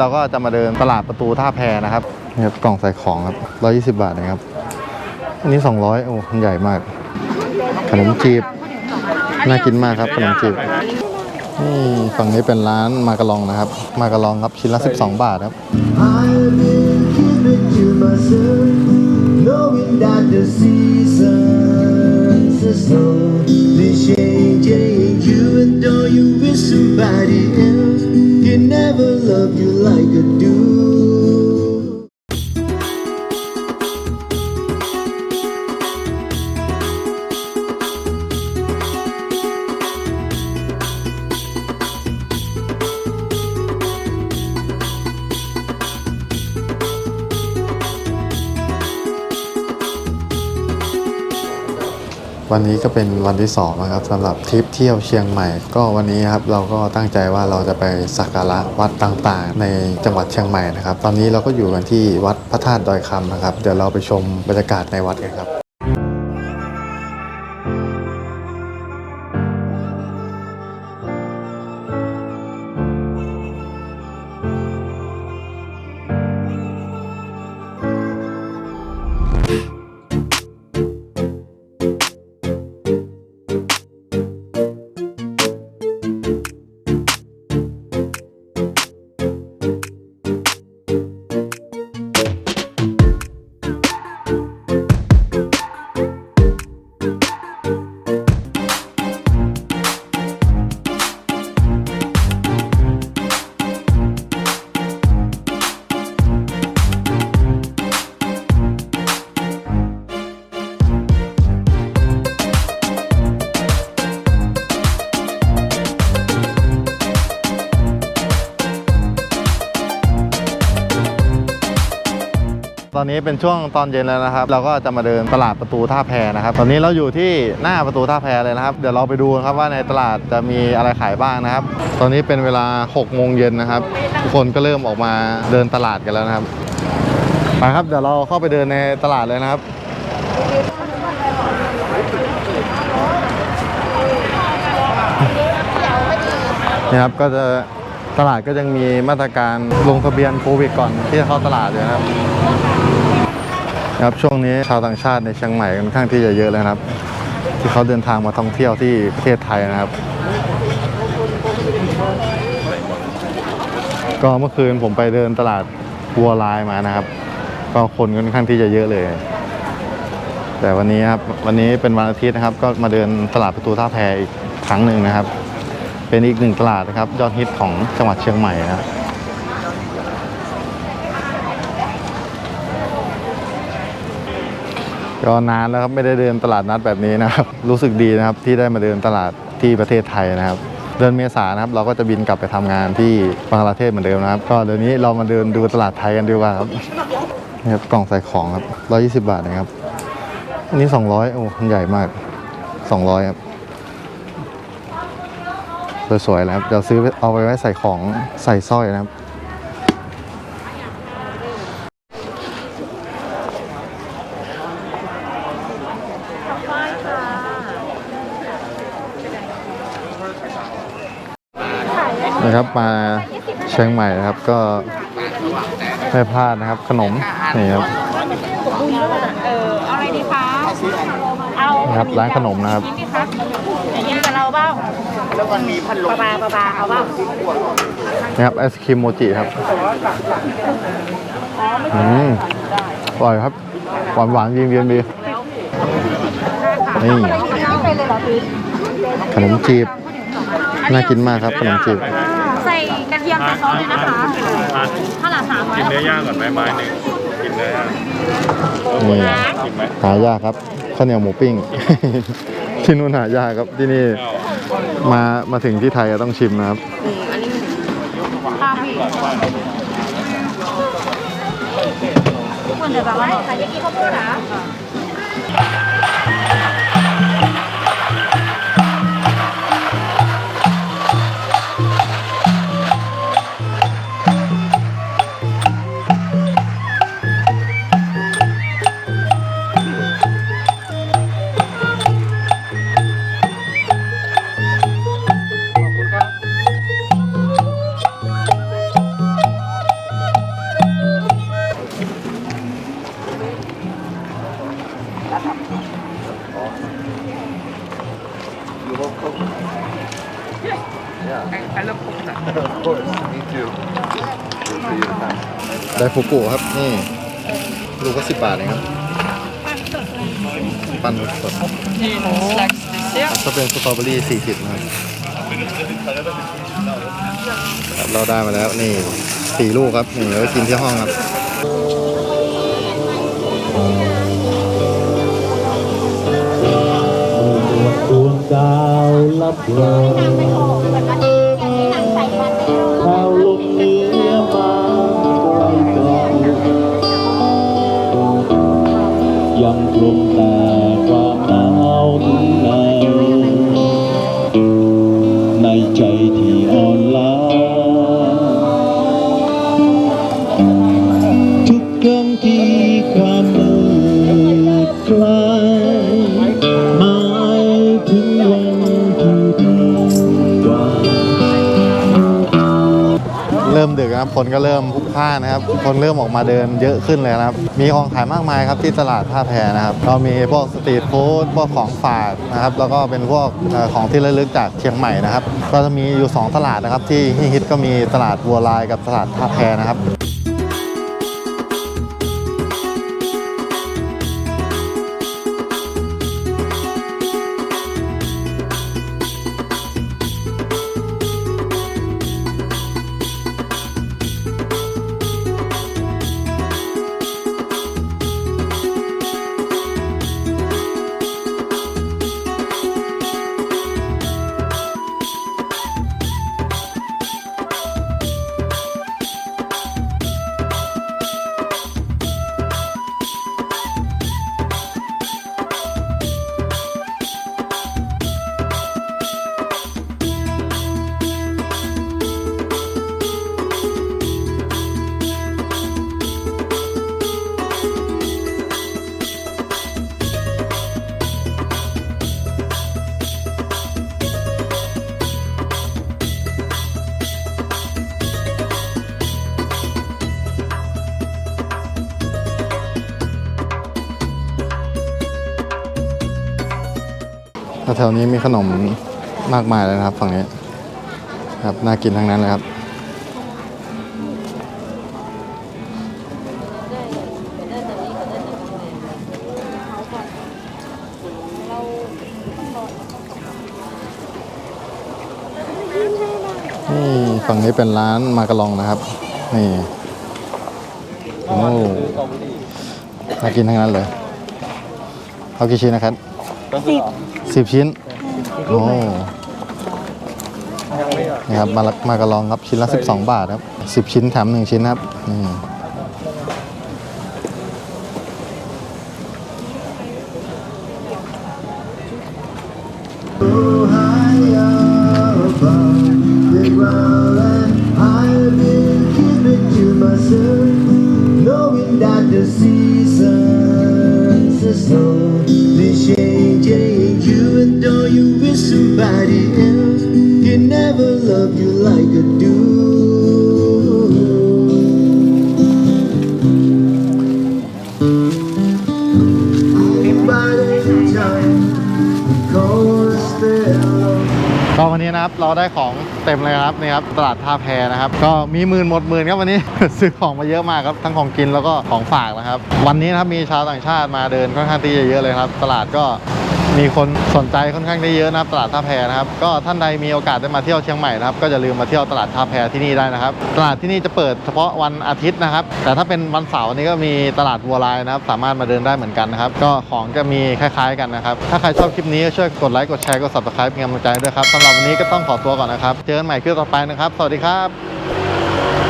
เราก็จะมาเดินตลาดประตูท่าแพนะครับนี่ครับกล่องใส่ของครับ 120 บาทนะครับ อันนี้ 200 โอ้มันใหญ่มาก ขนมจีบ น่ากินมากครับ ขนมจีบนี่ฝั่งนี้เป็นร้านมากะลองนะครับ มากะลองครับชิ้นละ 12 บาทครับ วันนี้ก็เป็นวันที่สองนะครับสำหรับทริปเที่ยวเชียงใหม่ ก็วันนี้ครับเราก็ตั้งใจว่าเราจะไปสักการะวัดต่างๆ ในจังหวัดเชียงใหม่นะครับ ตอนนี้เราก็อยู่กันที่วัดพระธาตุดอยคำนะครับ เดี๋ยวเราไปชมบรรยากาศในวัดกันครับ อนนี้เป็นช่วงตอนเย็นแล้วนะครับ เราก็จะมาเดินตลาดประตูท่าแพนะครับ ตอนนี้เราอยู่ที่หน้าประตูท่าแพเลยนะครับ เดี๋ยวเราไปดูครับว่าในตลาดจะมีอะไรขายบ้างนะครับ ตอนนี้เป็นเวลา6โมงเย็นนะครับทุกคนก็เริ่มออกมาเดินตลาดกันแล้วนะครับไปครับเดี๋ยวเราเข้าไปเดินในตลาดเลยนะครับนี่ครับก็จะตลาดก็ยังมีมาตรการลงทะเบียนโควิดก่อนที่จะเข้าตลาดเลยนะครับ ครับช่วงนี้ชาวต่างชาติในเชียงใหม่ค่อนข้างที่จะเยอะเลยนะครับ ที่เขาเดินทางมาท่องเที่ยวที่ประเทศไทยนะครับ ก็เมื่อคืนผมไปเดินตลาดวัวลายมานะครับ ก็คนค่อนข้างที่จะเยอะเลย แต่วันนี้ครับวันนี้เป็นวันอาทิตย์นะครับ ก็มาเดินตลาดประตูท่าแพอีกครั้งหนึ่งนะครับ เป็นอีกหนึ่งตลาดนะครับ ยอดฮิตของจังหวัดเชียงใหม่นะครับ ก็นานแล้วครับไม่ได้เดินตลาดนัดแบบนี้นะครับ รู้สึกดีนะครับที่ได้มาเดินตลาดที่ประเทศไทยนะครับ เดือนเมษานนะครับเราก็จะบินกลับไปทำงานที่บังกลาเทศเหมือนเดิมนะครับ ก็เดี๋ยวนี้เรามาเดินดูตลาดไทยกันดีกว่าครับนี่ครับกล่องใส่ของครับ 120 บาทนะครับอันนี้ 200 โอ้มันใหญ่มาก 200 ครับสวยๆนะครับเดี๋ยวซื้อเอาไปไว้ใส่ของใส่สร้อยนะครับ นะครับมาเชียงใหม่นะครับก็ไม่พลาดนะครับขนมนี่ครับเออเอาอะไรดีคะเอานะครับร้านขนมนะครับกินดิคะอย่างนี้กับเราเบ้าแล้วมันมีพันลมปลาปลาปลาเอาเบ้านะครับไอศครีมโมจิครับอืมอร่อยครับหวานหวานๆเย็นๆดีนี่ไปเลยเหรอพี่ขนมจีบน่ากินมากครับขนมจีบ ใส่กระเทียมใส่ซอสเลยนะคะข้าวหลามสามร้อยกินเนื้อย่างก่อนไหมไม้หนึ่งกินเนื้อย่างนี่กินไหมหายากครับข้าวเหนียวหมูปิ้ง ที่นู่นหายากครับที่นี่มามาถึงที่ไทยก็ต้องชิมนะครับข้าวพี่ทุกคนเดี๋ยวแบบว่าใครจะกินข้าวโพด เหรอไดฟูกุครับนี่ลูกก็สิบบาทเองครับ ปั้นสด slags dessert. ถ้าเป็นสตรอเบอรี่สี่สิบนะครับครับเราได้มาแล้วนี่สี่ลูกครับนี่เอาไว้กินที่ห้องครับ ดวงดาวลับลอยข่ ยังคงแต่ความหนาวในในใจที่ เริ่มดึกนะครับคนก็เริ่มพลุกพล่านนะครับ คนเริ่มออกมาเดินเยอะขึ้นเลยนะครับ มีของขายมากมายครับที่ตลาดท่าแพนะครับก็มีพวกสตรีทฟู้ดพวกของฝากนะครับแล้วก็เป็นพวกของที่ระลึกจากเชียงใหม่นะครับ ก็จะมีอยู่ 2 ตลาดนะครับที่ฮิตก็มีตลาดบัวลายกับตลาดท่าแพนะครับ แถวนี้มีขนมมากมายเลยนะครับ ฝั่งนี้ครับน่ากินทั้งนั้นเลยครับนี่ฝั่งนี้เป็นร้านมากระลองนะครับ นี่โอ้น่ากินทั้งนั้นเลย เอากี่ชิ้นนะครับ สิบสิบชิ้น โอ้นี่ครับมาละมากระลองครับชิ้นละ12 บาทครับ 10 ชิ้นแถม1ชิ้นครับนี่ the ground somebody else, can never love you like I do. ก็วันนี้นะครับเราได้ของเต็มเลยครับนี่ครับตลาดท่าแพนะครับ ก็มีหมื่นหมดหมื่นครับวันนี้ ซื้อของมาเยอะมากครับทั้งของกินแล้วก็ของฝากนะครับ วันนี้นะครับมีชาวต่างชาติมาเดินค่อนข้างที่จะเยอะเลยครับ ตลาดก็ มีคนสนใจค่อนข้างได้เยอะนะครับตลาดท่าแพนะครับก็ท่านใดมีโอกาสได้มาเที่ยวเชียงใหม่นะครับก็จะลืมมาเที่ยวตลาดท่าแพที่นี่ได้นะครับ ตลาดที่นี่จะเปิดเฉพาะวันอาทิตย์นะครับ แต่ถ้าเป็นวันเสาร์นี้ก็มีตลาดวัวลายนะครับ สามารถมาเดินได้เหมือนกันนะครับ ก็ของจะมีคล้ายๆกันนะครับ ถ้าใครชอบคลิปนี้ก็ช่วยกดไลค์กดแชร์กด subscribe เป็นกำลังใจด้วยครับสำหรับวันนี้ก็ต้องขอตัวก่อนนะครับ เจอกันใหม่คลิปต่อไปนะครับ สวัสดีครับ